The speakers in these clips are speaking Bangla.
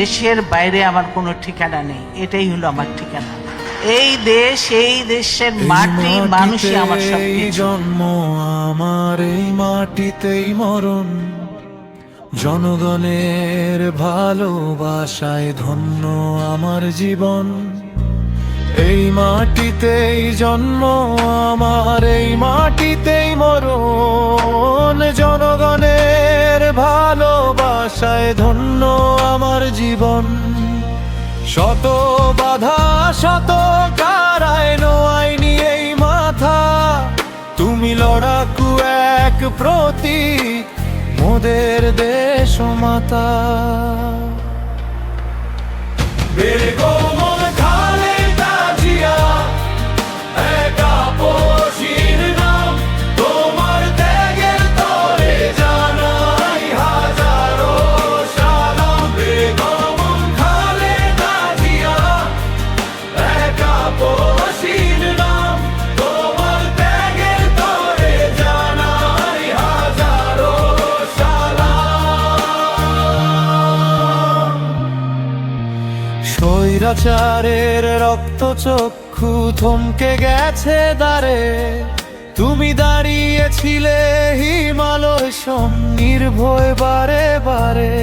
দেশের বাইরে আমার কোনো ঠিকানা নেই। এটাই হলো আমার ঠিকানা। এই দেশ এই দেশের মাটি মানুষই আমার সব জন্ম আমার এই মাটিতেই মরণ। জনগণের ভালোবাসায় ধন্য আমার জীবন। এই মাটিতেই জন্ম আমার এই মাটিতেই মরণ। ভালোবাসায় ধন্য আমার জীবন। শত বাধা, শত কারায় নোয়াইনি এই মাথা। তুমি লড়াকু এক প্রতি মোদের দেশ মাতা। স্বৈরাচারের রক্ত চক্ষু থমকে গেছে দারে তুমি দাঁড়িয়েছিলে হিমালয় সম নির্ভয় বারে বারে।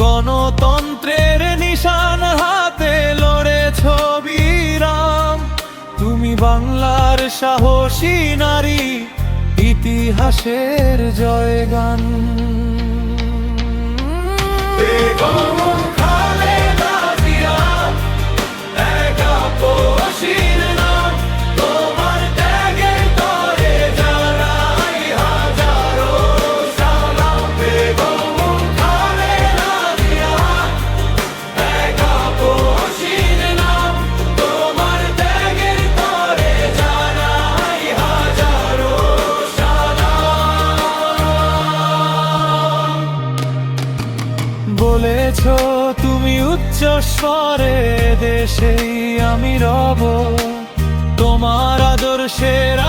গণতন্ত্রের নিশান হাতে লড়েছ বিরাম তুমি বাংলার সাহসী নারী, ইতিহাসের জয়গান। বলেছ তুমি উচ্চ স্বরে দেশেই আমি রব। তোমার আদর্শের